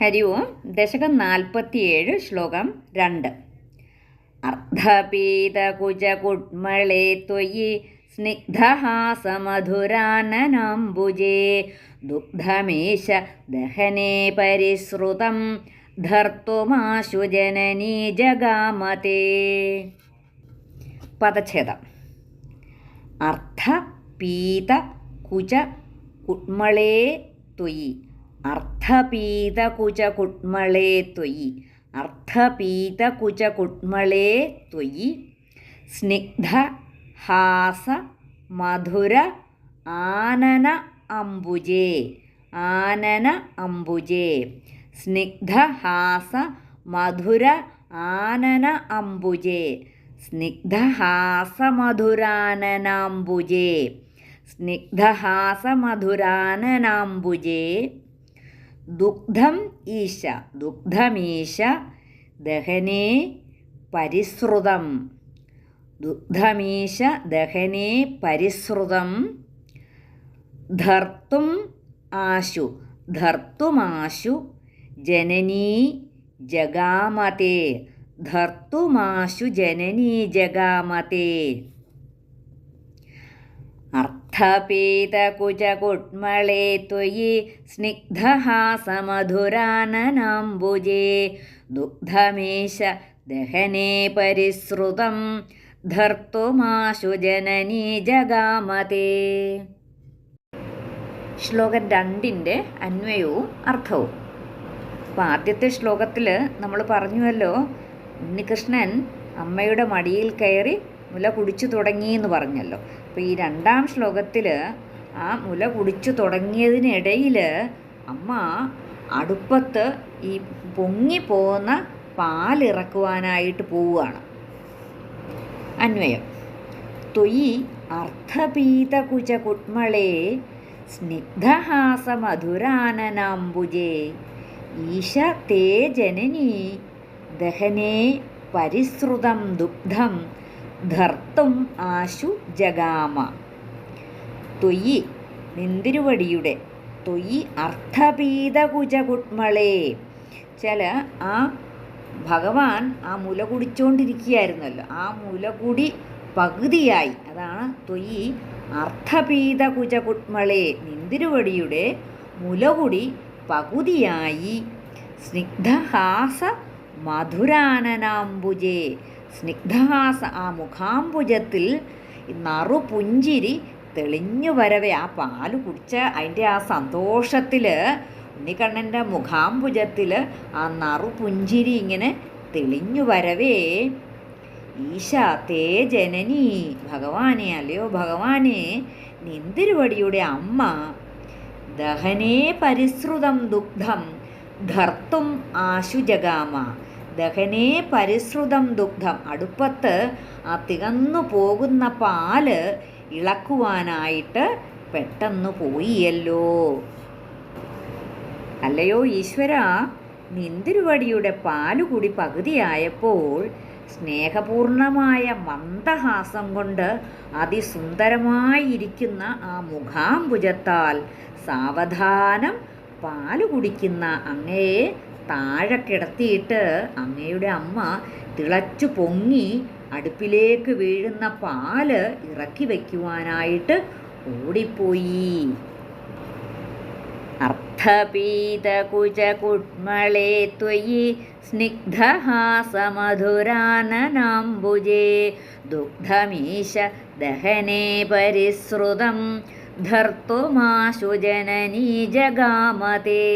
ഹരി ഓം ദശകം നാൽപ്പത്തിയേഴ് ശ്ലോകം രണ്ട്. അർദ്ധപീതകുജകുട്മളെ ത്വയി സ്നിഗ്ധഹാസമധുരാനനാംബുജേ. ദുഗ്ധമേശ ദഹനേ പരിശ്രുതം ധർത്തുമാശു ജനനീ ജഗാമതേ. പദച്ഛേദം. അർദ്ധ പീത കുജ കുട്മളേ ത്വയി അർത്ഥപീത കുച കുട്മളേ ത്വയി. അർത്ഥപീത കുച കുട്മളേ ത്വയി. സ്നിഗ്ധ ഹാസ മധുര ആനന അംബുജേ. ആനന അംബുജേ. സ്നിഗ്ധ ഹാസ മധുര ആനന അംബുജേ. സ്നിഗ്ധഹാസമധുരാനനാംബുജേ സ്നിഗ്ധഹാസമധുരാനനാംബുജേ ദുഗ്ധം ഈശ ദുഗ്ധമീശ ദഹനേ പരിസൃതം ദുഗ്ധമീശ ദഹനേ പരിസൃതം ധർത്തും ആശു ധർത്തുമാശു ജനനീ ജഗാമതേ. ധർത്തുമാശു ജനനീ ജഗാമതേ. അർത്ഥപീതകുചകുട്മളേ ത്വയി സ്നിഗ്ധഹാസമധുരാനനാംബുജേ. ദുഗ്ധമേശ ദഹനേ പരിസൃതം ധർത്തുമാശു ജനനീ ജഗാമതേ. ശ്ലോകം രണ്ടിന്റെ അന്വയവും അർത്ഥവും. അപ്പോൾ ആദ്യത്തെ ശ്ലോകത്തിൽ നമ്മൾ പറഞ്ഞുവല്ലോ ഉണ്ണികൃഷ്ണൻ അമ്മയുടെ മടിയിൽ കയറി മുല കുടിച്ചു തുടങ്ങി എന്ന് പറഞ്ഞല്ലോ. അപ്പോൾ ഈ രണ്ടാം ശ്ലോകത്തിൽ ആ മുല കുടിച്ചു തുടങ്ങിയതിനിടയിൽ അമ്മ അടുപ്പത്ത് ഈ പൊങ്ങിപ്പോകുന്ന പാലിറക്കുവാനായിട്ട് പോവുകയാണ്. അന്വയം. തൊയി അർത്ഥപീതകുച കുട്മളേ സ്നിഗ്ധഹാസമധുരാനനാംബുജേ ഈശ തേ ജനനീ ദഹനേ പരിസൃതം ദുഗ്ധം ധർത്തും ആശു ജഗാമ. തൊയ്യി നിന്തിരുവടിയുടെ തൊയ്യി അർത്ഥപീതകുജകുട്മളേ. ചില ആ ഭഗവാൻ ആ മുല കുടിച്ചുകൊണ്ടിരിക്കുകയായിരുന്നല്ലോ ആ മുല കുടി പകുതിയായി. അതാണ് തൊയ്യി അർത്ഥപീതകുജകുട്മളേ. നിന്തിരുവടിയുടെ മുലകുടി പകുതിയായി. സ്നിഗ്ധഹാസ മധുരാനനാംബുജേ. സ്നിഗ്ധഹാസ ആ മുഖാംബുജത്തിൽ നറുപുഞ്ചിരി തെളിഞ്ഞു വരവേ. ആ പാൽ കുടിച്ച അതിന്റെ ആ സന്തോഷത്തിൽ ഉണ്ണിക്കണ്ണന്റെ മുഖാംബുജത്തിൽ ആ നറു പുഞ്ചിരി ഇങ്ങനെ തെളിഞ്ഞു വരവേ. ഈശ തേ ജനനി ഭഗവാനെ അല്ലയോ ഭഗവാനെ നിന്തിരുവടിയുടെ അമ്മ ദഹനേ പരിസൃതം ദുഗ്ധം ധർത്തും ആശു ജഗാമ ദഹനേ പരിശ്രുതം ദുഗ്ധം. അടുപ്പത്ത് ആ തികന്നു പോകുന്ന പാൽ ഇളക്കുവാനായിട്ട് പെട്ടെന്ന് പോയിയല്ലോ. അല്ലയോ ഈശ്വര നിന്തിരുവടിയുടെ പാലുകുടി പകുതിയായപ്പോൾ സ്നേഹപൂർണമായ മന്ദഹാസം കൊണ്ട് അതിസുന്ദരമായിരിക്കുന്ന ആ മുഖാംബുജത്താൽ സാവധാനം പാൽ കുടിക്കുന്ന അങ്ങയെ താഴെ കിടത്തിയിട്ട് അങ്ങയുടെ അമ്മ തിളച്ചു പൊങ്ങി അടുപ്പിലേക്ക് വീഴുന്ന പാൽ ഇറക്കി വയ്ക്കുവാനായിട്ട് ഓടിപ്പോയി. അർത്ഥപീതകുചകുട്മളേ ത്വയി സ്നിഗ്ധഹാസമധുരാനനാംബുജേ. ദുഗ്ധമീശ ദഹനേ പരിസൃതം ധർത്തുമാശു ജനനീ ജഗാമതേ